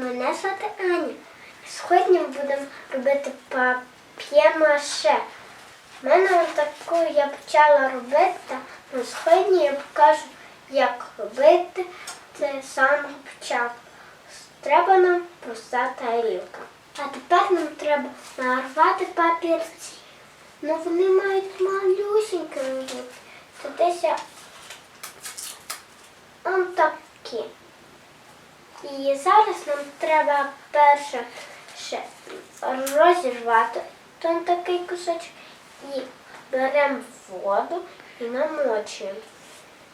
Мене звати Аня. Сьогодні будемо робити пап'є-маше. У мене таку я почала робити, але сьогодні я покажу, як робити це самого початку. Треба нам проста тарілка. А тепер нам треба нарвати папірці. Ну вони мають малюсенькі бути. Це десь он такі. І зараз нам треба перше ще розірвати той такий кусочок і беремо воду і намочуємо.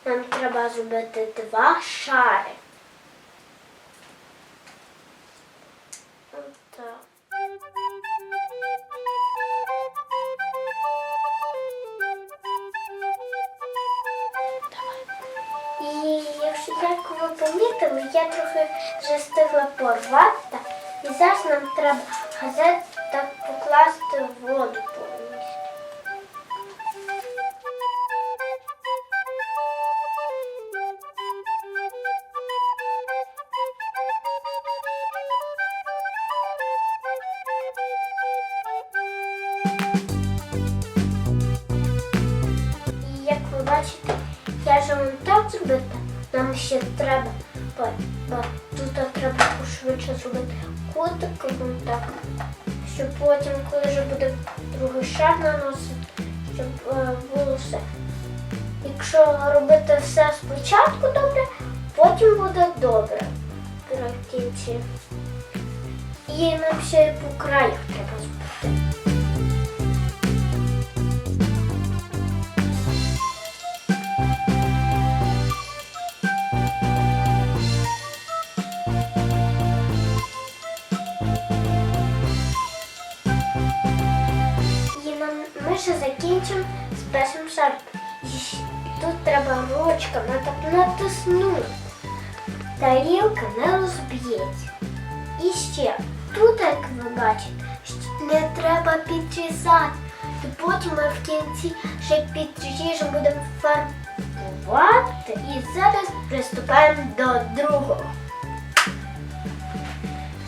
Нам треба зробити два шари. Як ви помітили, я трохи вже встигла порвати. І зараз нам треба газет так покласти в воду наносити, щоб е, було все. Якщо робити все спочатку добре, потім буде добре в. І нам ще й по краях натиснути. Тарілка не розб'ється. І ще, тут, як ви бачите, не треба підрізати. І потім ми в кінці ще підріжемо, будемо фарбувати. І зараз приступаємо до другого.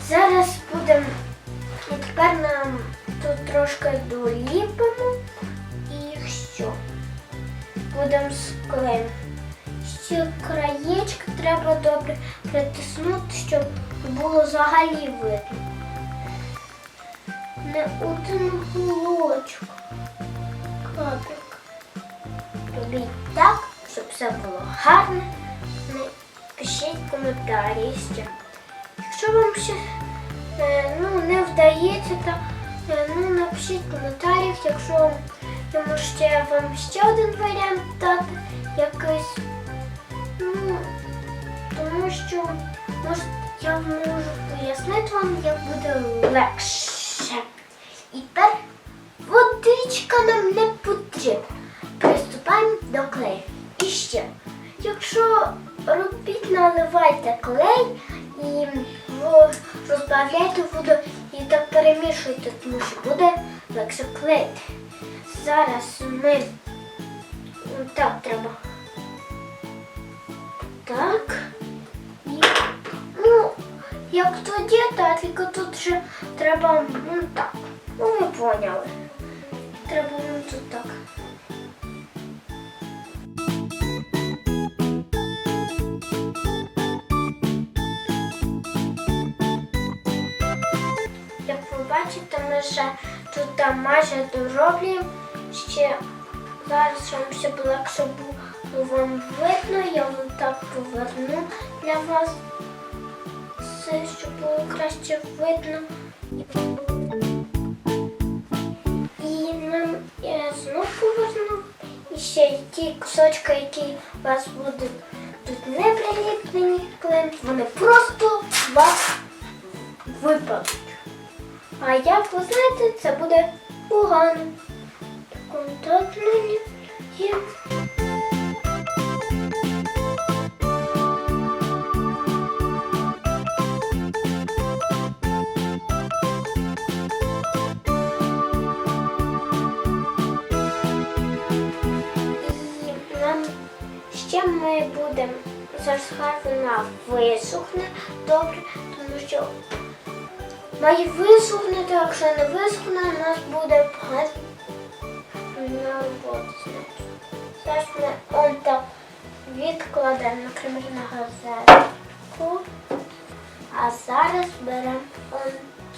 Зараз будемо і тепер нам тут трошки доліпимо і що? Будемо склеїти. Ще краєчки треба добре притиснути, щоб було взагалі видно. Не один гулочок. Капик. Робіть так, щоб все було гарне. Не пишіть коментарі ще. Якщо вам ще е, ну, не вдається, то е, ну, напишіть в коментарях, якщо можу ще вам ще один варіант дати якийсь. Ну, тому що може, я можу пояснити вам, як буде легше. І тепер водичка нам не потрібна. Приступаємо до клею. І ще, якщо робіть, наливайте клей і розбавляйте воду і так перемішуйте, тому що буде легше клеїти. Зараз ми так треба. Як тоді, так, тільки тут ще треба ну, так. Ну, ви поняли. Треба ну, тут так. Як ви бачите, ми ще тут там майже дороблюємо. Ще зараз щоб ще було легше було вам видно, я вам так поверну для вас все, щоб було краще видно. І нам я знову поверну. І ще ті кусочки, які у вас будуть тут не приліплені клеєм, вони просто вас випадуть. А як ви знаєте, це буде погано. Контакт мені є. Хай вона висохне добре, тому що має висохнути, якщо не висохне, у нас буде погано. Зараз ми он так відкладемо, наприклад, на газетку. А зараз беремо он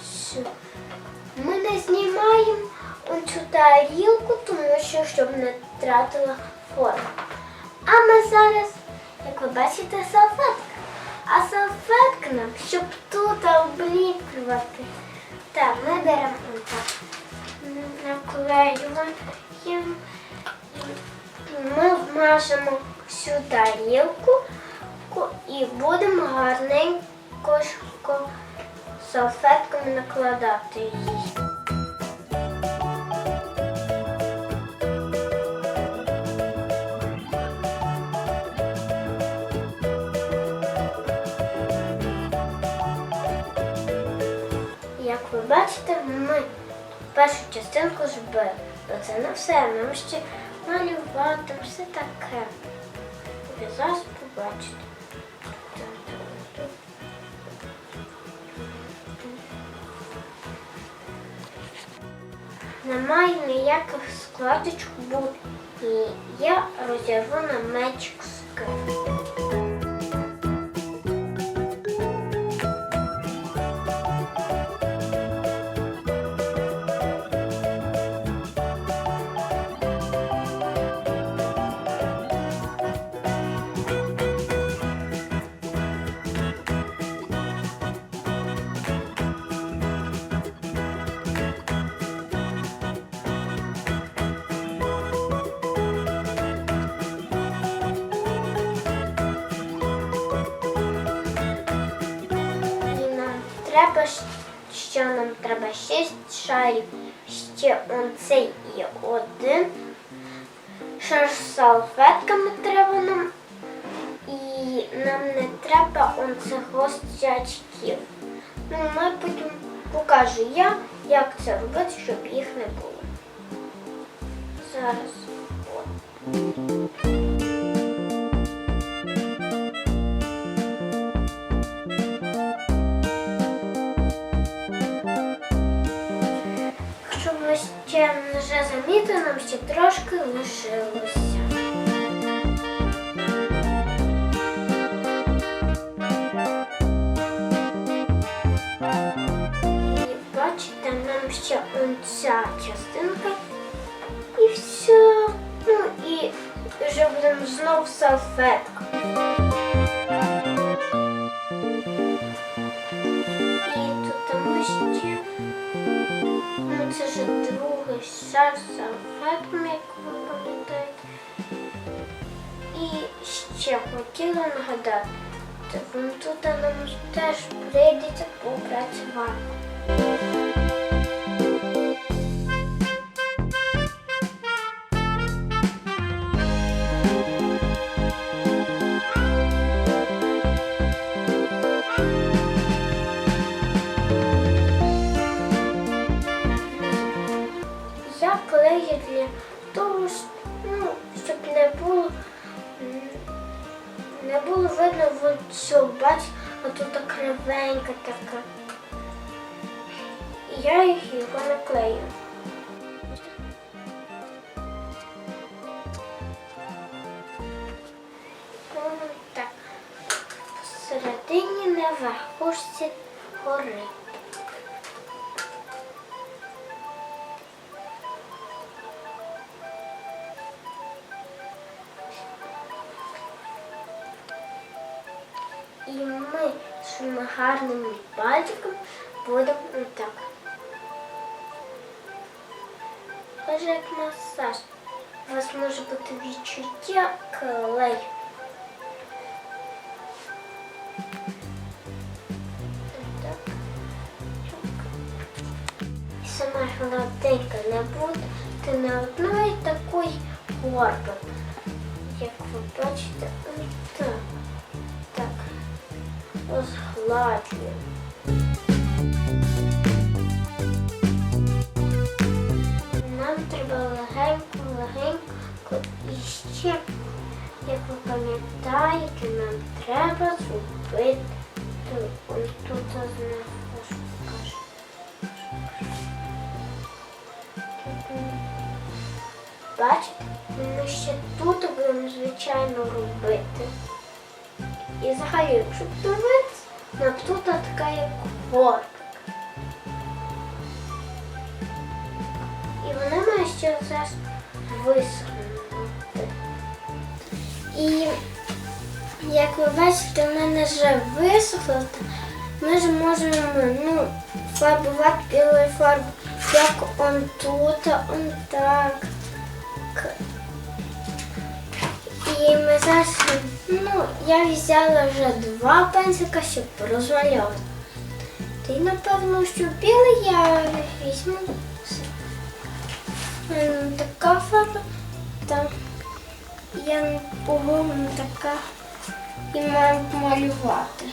цю. Ми не знімаємо он цю тарілку, тому що щоб не втратила форму. А ми зараз, як ви бачите, салфетка. А салфетка нам, щоб тут обліплювати. Так, ми беремо так. Наклеюємо. Ми вмажемо всю тарілку і будемо гарненько салфетками накладати її. Бачите, ми першу частинку збили. Але це не все, нам ще малювати, все таке. Ви зараз побачите. Немає ніяких складочок. І я розірву на мечик Ще є один. Шар з салфетками треба нам. І нам не треба оцих гостячків. Ну, ми потім покажу я, як це робити, щоб їх не було. Зараз. Вже замітили, нам ще трошки лишилося. І бачите, нам ще ця частинка. І все. Ну і вже будемо знов салфетка. Це вже другий шар з салфетками, як ви пам'ятаєте. І ще хотіла нагадати, вон тут нам теж прийдеться попрацювати. І ми своїми гарними пальчиками будемо отак. Схоже як масаж. У вас може бути відчуття клей. Так. Сама гладенька не буде не одної такої горби. Як ви бачите, так. Так. Розгладжуємо. Нам треба легенько, легенько і ще, як ви пам'ятаєте, нам треба зробити ось тут знизу. Бачите, ми ще тут будемо звичайно робити. І взагалі, якщо дивитися, нам тут така як горка. І вона має ще зараз висохнути. І як ви бачите, в мене вже висохло, ми ж можемо ну, фарбувати білою фарбою, як он тут, он так. І ми зараз, ну, я взяла вже два пензика, щоб розмальовувати. Й напевно, що білий я візьму. Така фарба, там я по-моєму така і маю малювати.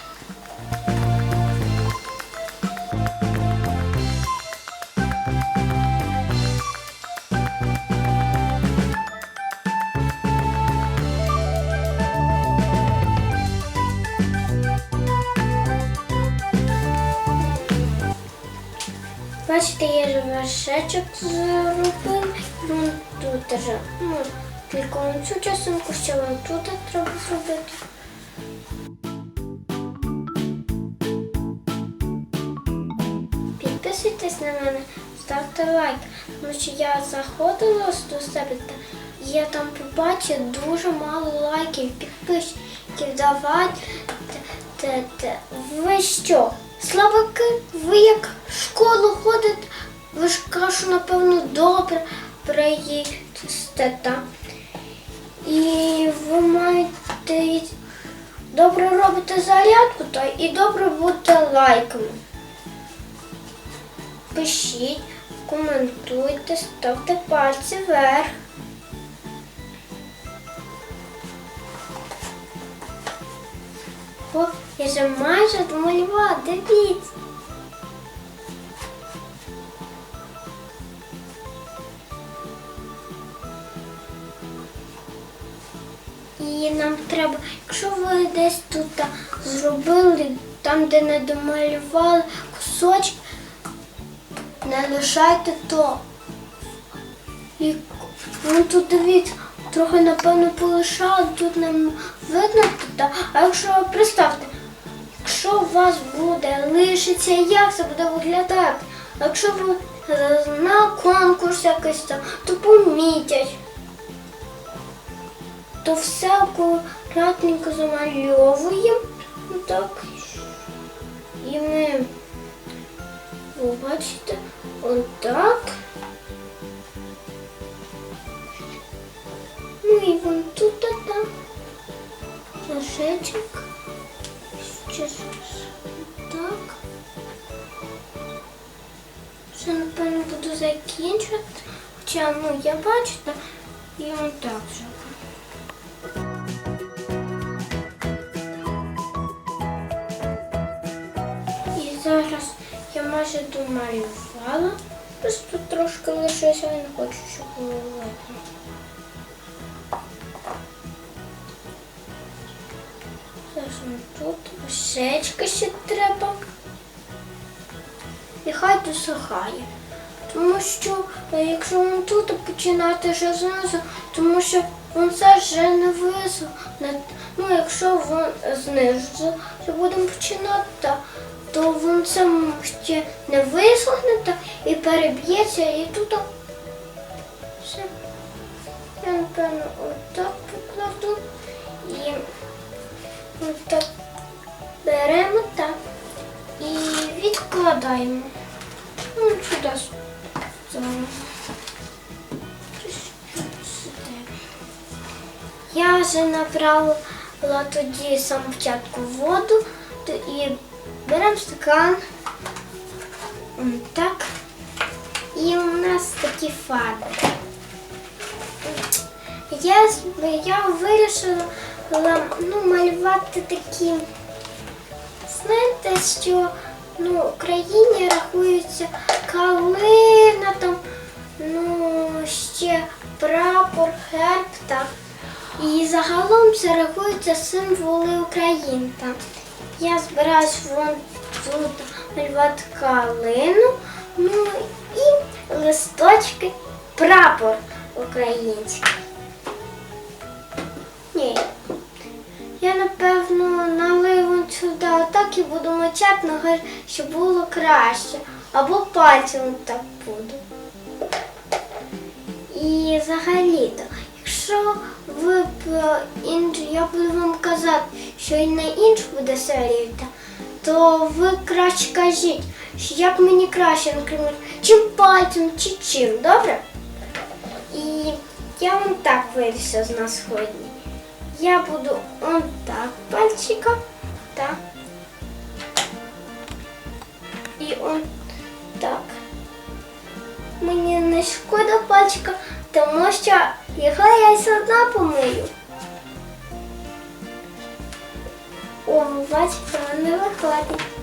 Бачите, я вершечок зробила. Вон тут же. Ну, тільки цю частинку ще вон тут треба зробити. Підписуйтесь на мене, ставте лайк, тому що я заходила до себе я там побачила дуже мало лайків, підписчиків давати. Те- те- те. Ви що? Слабаки, ви як в школу ходите, ви ж кашу, напевно, добре приїсте та. І ви маєте добре робити зарядку та і добре бути лайками. Пишіть, коментуйте, ставте пальці вверх. О, я вже майже домалювала, дивіться. І нам треба, якщо ви десь тут зробили, там, де не домалювали кусочок, не лишайте то. І ну тут дивіться, трохи напевно полишали, тут не м- видно. А якщо представте, якщо у вас буде лишиться, як це буде виглядати? Якщо ви на конкурс якийсь там, то помітять. То все акуратненько замальовуємо. Так. І ми, ви бачите, отак. Ну і вон тут та там флажечок. Ще так. Ще, напевно, буду закінчувати. Хоча, ну, я бачу, та і он так же. І зараз я майже домалювала. Просто трошки лишилося, я не хочу, щоб було видно. Вишечка ще треба. І хай досихає. Тому що е, якщо він тут починати вже знизу, тому що він це вже не висохне. Ну, якщо він знизу вже будемо починати, то він це ще не висохне і переб'ється, і тут все. Я напевно отак покладу і отак беремо так і відкладаємо. Ну, сюди. Я вже набрала тоді сам початку воду і беремо стакан. Так. І у нас такі фарби. Я, я вирішила ну, малювати такі. Знаєте, що ну, в Україні рахується калина, там, ну, ще прапор, герб, так. І загалом це рахується символи України. Там. Я збираюсь вон тут малювати калину, ну і листочки, прапор український. Ні. Я напевно налию сюди так і буду мочати щоб було краще. Або пальцем так буду. І взагалі-то, якщо ви б інш... я буду вам казати, що і на іншу буде серію, та- то ви краще кажіть, що як мені краще, наприклад, чим пальцем чи чим, добре? І я вам так вирішила на сьогодні. Я буду он так пальчиком, так. І он так. Мені не шкода пальчика, тому що його я все помию. О, бачите, не виходить.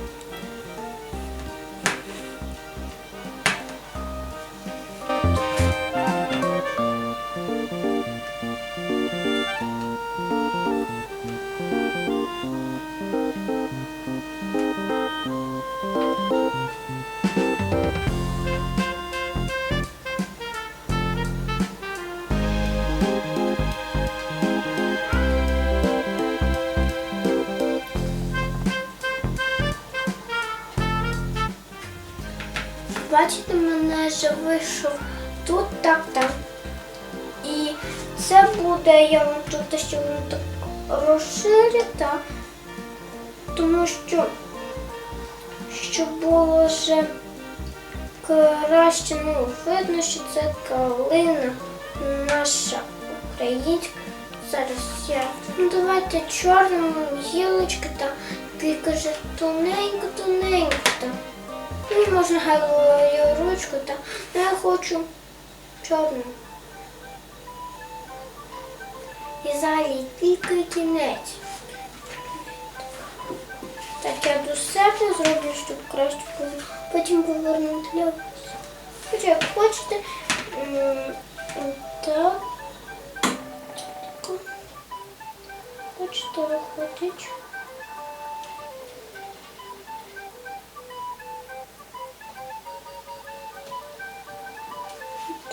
Бачите, мене вже вийшов тут, так, так. І це буде, я вам тут ще воно так розширю. Тому що, щоб було вже краще, ну, видно, що це калина наша українська. Зараз я. Ну давайте чорному гілочки та тільки вже тоненько, тоненько там. Ну, можна гарною ручку, та я хочу чорну. І взагалі тільки кінець. Так я до себе зроблю, щоб краще було. Потім повернути для вас. Як хочете. Так. Хочете виходить.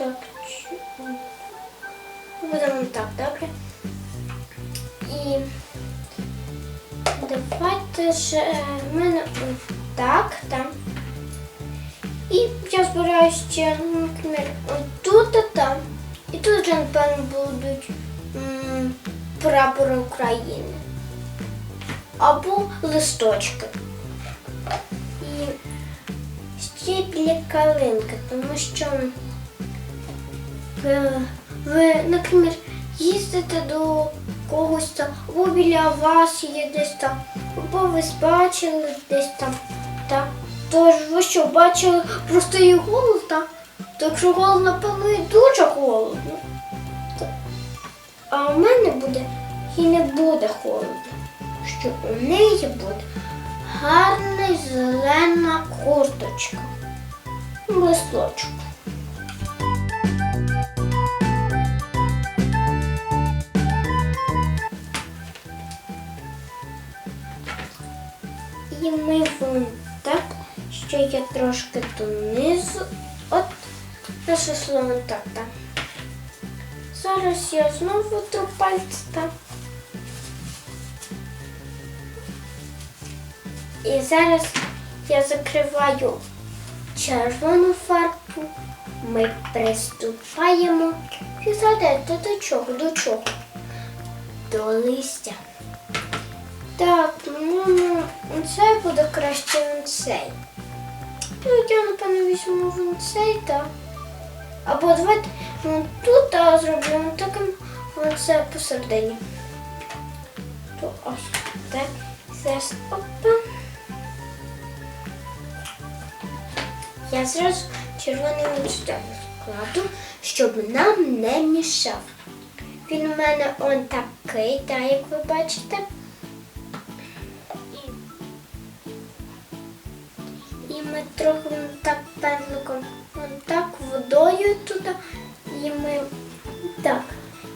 Так, чи- будемо так, добре. І давайте ж е, в мене так, там. І я збираю ще, ну, наприклад, отут-там. І тут вже, напевно, будуть м, прапори України. Або листочки. І ще біля калинки, тому що ви, наприклад, їздите до когось там, або біля вас є десь там, або ви бачили десь там. Так. Тож ви що, бачили просто і голод, так? То якщо голод, напевно, і дуже холодно. А у мене буде і не буде холодно, що у неї буде гарна зелена курточка. Листочок. І ми вон так, що я трошки донизу. От наше слово так. Зараз я знову тру пальці так. І зараз я закриваю червону фарбу. Ми приступаємо. І згадайте, до чого, до чого? До листя. Так, ну, це буде краще цей. Ну, я, напевно, візьму вон цей, так. Або давайте вон тут а, зробимо таким вон це посередині. То ось так. Зараз опа. Я зразу червоний вон сюди складу, щоб нам не мішав. Він у мене он такий, так, як ви бачите. Ми трохи так пензликом, так водою туди. І ми так.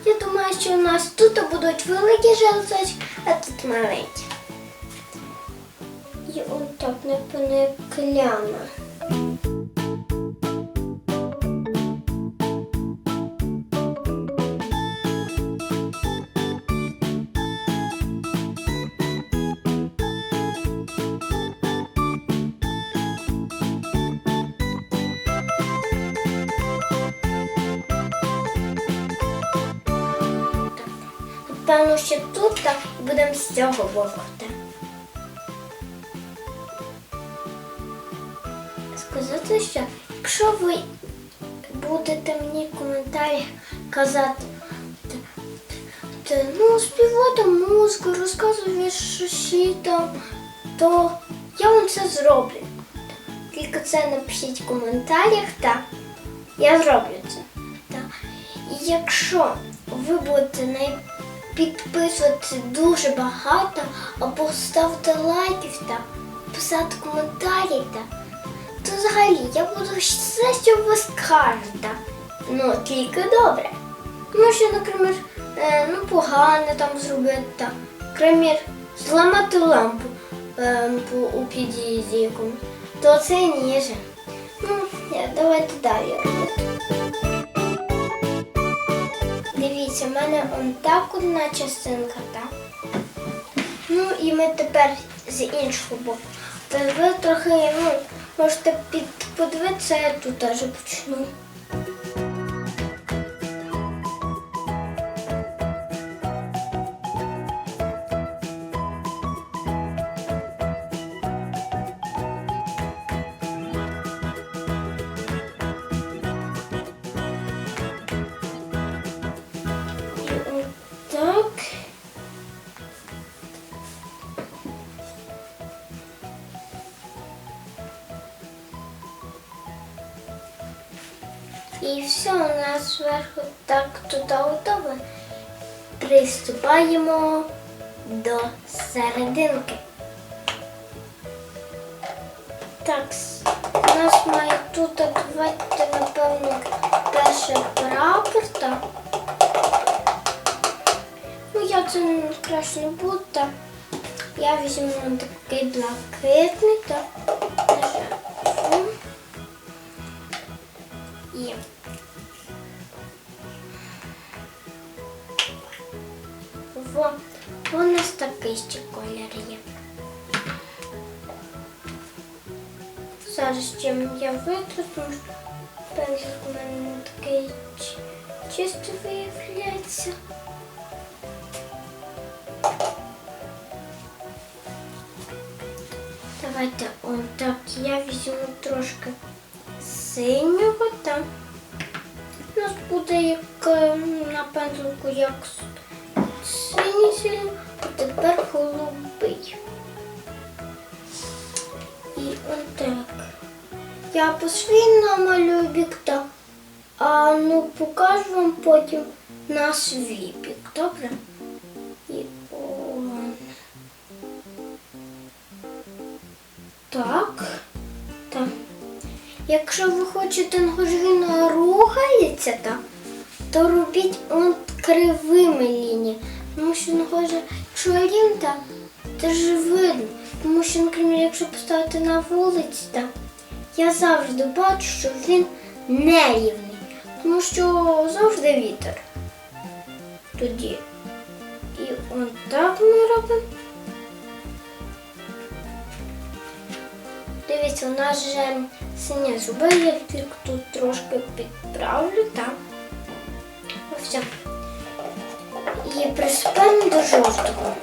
Я думаю, що у нас тут будуть великі желточки, а тут маленькі. І отак не пене Напевно, з цього боку. Сказати, що якщо ви будете мені в коментарях казати, ну, співати музику, розказувати щось там, то я вам це зроблю. Тільки це напишіть в коментарях, так. Я зроблю це. Так. І якщо ви будете не підписувати дуже багато, або ставити лайків та писати коментарі, та, то взагалі я буду все, що ви скажете. Ну, тільки добре. Ну, що, наприклад, е, ну, погано там зробити, та, наприклад, зламати лампу е, по, у під'їзді якомусь, то це ніже. Ну, давайте далі робити. Дивіться, в мене он так одна частинка, так? Ну і ми тепер з іншого боку. Ви трохи, ну, можете під, подивитися, я тут теж почну. Зверху так туди готово. Приступаємо до серединки. Так, у нас має тут давайте, напевно, перший прапор. Так. Ну, я це краще не буду. Я візьму такий блакитний. Так. нас такий ще колір є. Зараз чим я витру, тому що пензлик у мене не такий чи- чисто виявляється. Давайте отак я візьму трошки синього там. У нас буде як е, на пензлику як Я по свій намалюю бік а ну покажу вам потім на свій бік, добре? І он. Так. Так. Якщо ви хочете, він рухається, так, то робіть он кривими лініями. Тому що хоче, якщо рівно, так, ж видно. Тому що, наприклад, якщо поставити на вулиці, так, я завжди бачу, що він нерівний. Тому що завжди вітер. Тоді. І от так ми робимо. Дивіться, у нас вже синя зуба, я тільки тут трошки підправлю, так. Все. І приступаємо до жовтого.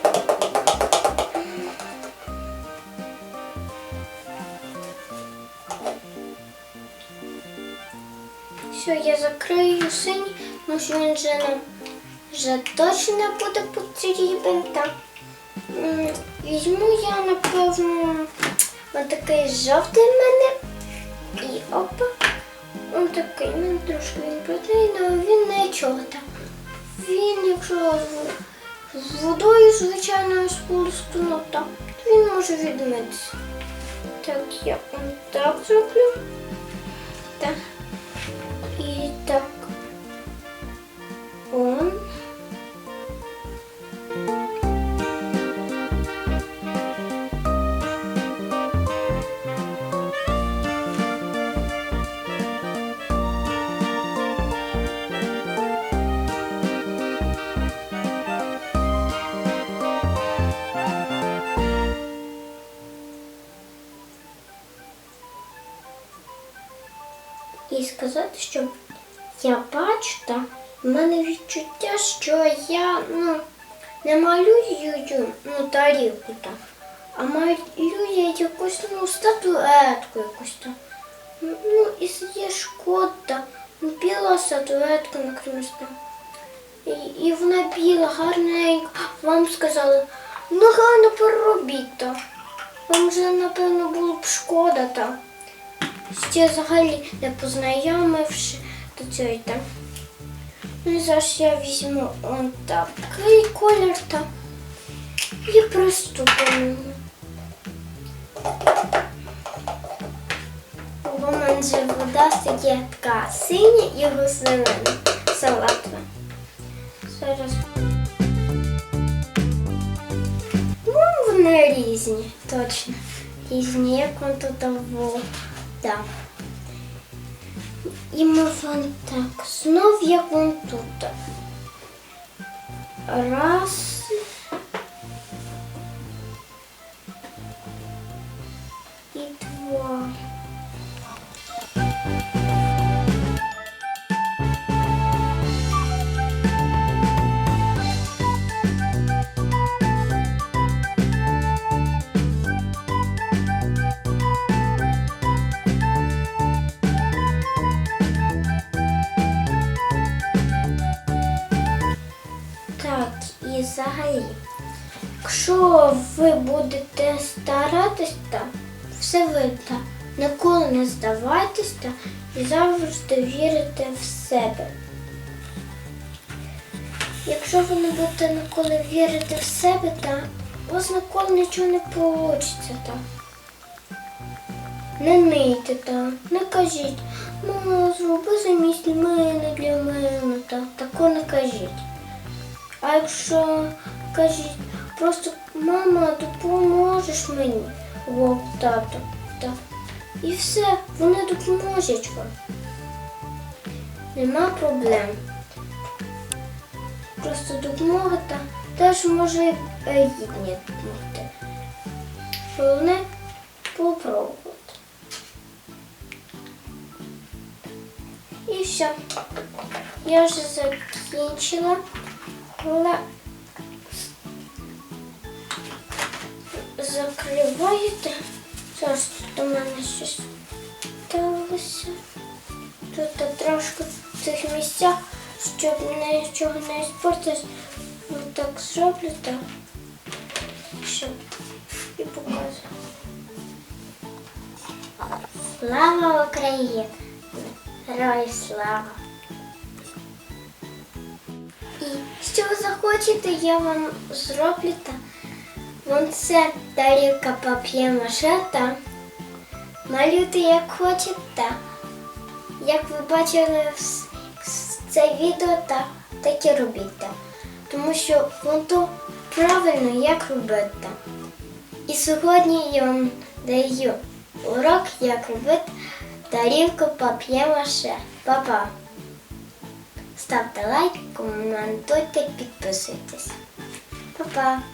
Все, я закрию синій, тому що він вже нам вже точно буде потрібен. Так. Візьму я, напевно, отакий жовтий в мене. І опа. Ось такий, він трошки він протеїн, але він нічого так. Він, якщо з, водою, звичайно, сполоскну, то він може відмитися. Так, я ось так зроблю. Так. Он. Мене відчуття, що я ну, не малюю ну, тарілку, та, а малюю якусь ну, статуетку якусь там. Ну, і є шкода, біла статуетка на там. І, і вона біла, гарненька. Вам сказали, ну гарно переробіть то. Вам вже, напевно, було б шкода там. Ще взагалі не познайомивши до цього там. Ну і зараз я візьму он такий колір там і приступимо. У мене вже вода стає така синя і рослина салатова. Зараз. Ну, вони різні, точно. Різні, як вон тут вода. І ми вон так, знов як вон тут. Раз. І два. Ви будете старатись, та, все вийде. Ніколи не здавайтесь та, і завжди вірите в себе. Якщо ви не будете ніколи вірити в себе, та, у вас ніколи нічого не вийде. Та. Не нийте, та, не кажіть, мама, зроби замість мене для мене, та, такого не кажіть. А якщо кажіть, просто мама, допоможеш мені, о, тато, так. І все, вони допоможуть вам. Нема проблем. Просто допомога та теж може е, гідні допомогти. Головне попробувати. І все. Я вже закінчила. Закриваєте. Зараз тут у мене щось сталося. Тут трошки в цих місцях, щоб нічого не спортити. так зроблю так. Що? І показую. Слава Україні! Герої слава! І що ви захочете, я вам зроблю та вон це тарілка пап'є-маше та малюйте як хочете. Як ви бачили це відео, та, так і робіть. Тому що то правильно як робити. І сьогодні я вам даю урок, як робити тарілку пап'є-маше. Па-па! Ставте лайк, коментуйте, підписуйтесь. Па-па!